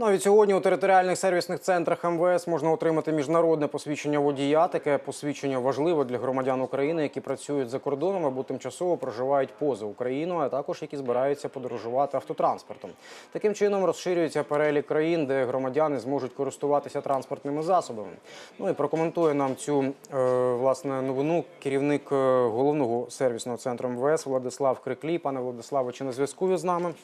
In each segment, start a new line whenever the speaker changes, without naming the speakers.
Навіть сьогодні у територіальних сервісних центрах МВС можна отримати міжнародне посвідчення водія. Таке посвідчення важливе для громадян України, які працюють за кордоном або тимчасово проживають поза Україною, а також які збираються подорожувати автотранспортом. Таким чином розширюється перелік країн, де громадяни зможуть користуватися транспортними засобами. Ну і прокоментує нам цю е, власне новину керівник е, головного сервісного центру МВС Владислав Криклій. Пане Владиславе, чи на зв'язку з нами?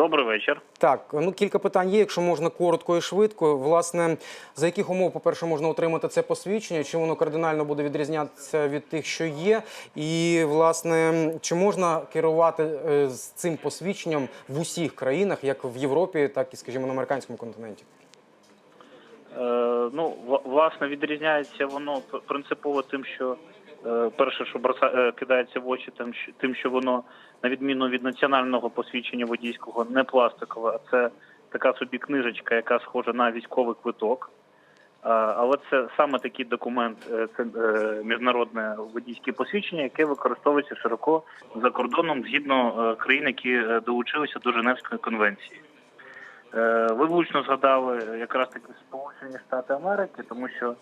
Добрий вечір.
Так, ну кілька питань є, якщо можна коротко і швидко. Власне, за яких умов, по-перше, можна отримати це посвідчення? Чи воно кардинально буде відрізнятися від тих, що є? І власне, чи можна керувати е, з цим посвідченням в усіх країнах, як в Європі, так і, скажімо, на американському континенті?
Е, ну, власне, відрізняється воно принципово тим, що перше, що броса, е, кидається в очі, тим, що, воно, на відміну від національного посвідчення водійського, не пластикове, а це така собі книжечка, яка схожа на військовий квиток. Е, Але це саме такий документ, е, це е, міжнародне водійське посвідчення, яке використовується широко за кордоном згідно е, країн, які е, долучилися до Женевської конвенції. Е, Ви влучно згадали якраз таки Сполучені Штати Америки, тому що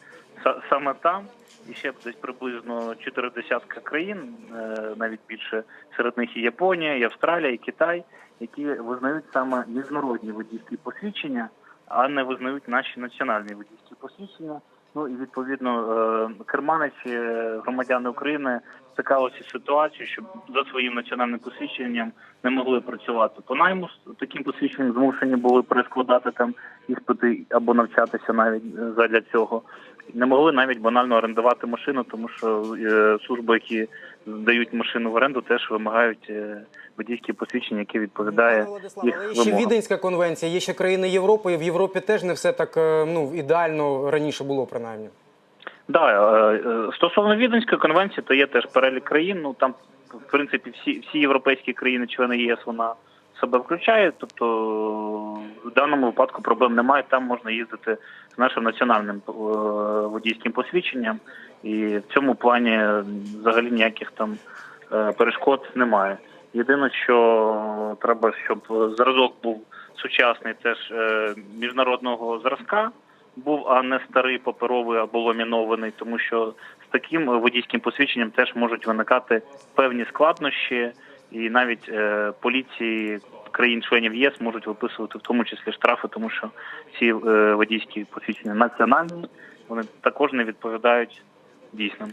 саме там і ще десь приблизно чотири десятка країн, е, навіть більше серед них і Японія, і Австралія, і Китай, які визнають саме міжнародні водійські посвідчення, а не визнають наші національні водійські посвідчення. Ну і відповідно е, керманичі, громадяни України стикалися з ситуацією, що за своїм національним посвідченням не могли працювати по найму таким посвідченням, змушені були перескладати там іспити або навчатися навіть е, задля цього. Не могли навіть банально орендувати машину, тому що е, служби, які здають машину в оренду, теж вимагають е, водійське посвідчення, яке відповідає їх
є ще. Віденська конвенція, є ще країни Європи, і в Європі теж не все так е, ну ідеально раніше було, принаймні.
Да, е, е, стосовно Віденської конвенції, то є теж перелік країн. Ну там, в принципі, всі всі європейські країни, члени ЄС, вона себе включає. Тобто в даному випадку проблем немає. Там можна їздити з нашим національним е, водійським посвідченням, і в цьому плані взагалі ніяких там перешкод немає. Єдине, що треба, щоб зразок був сучасний, теж е, міжнародного зразка був, а не старий паперовий або ламінований, тому що з таким водійським посвідченням теж можуть виникати певні складнощі, і навіть е, поліції країн-членів ЄС можуть виписувати в тому числі штрафи, тому що ці е, водійські посвідчення національні, вони також не відповідають дійсним.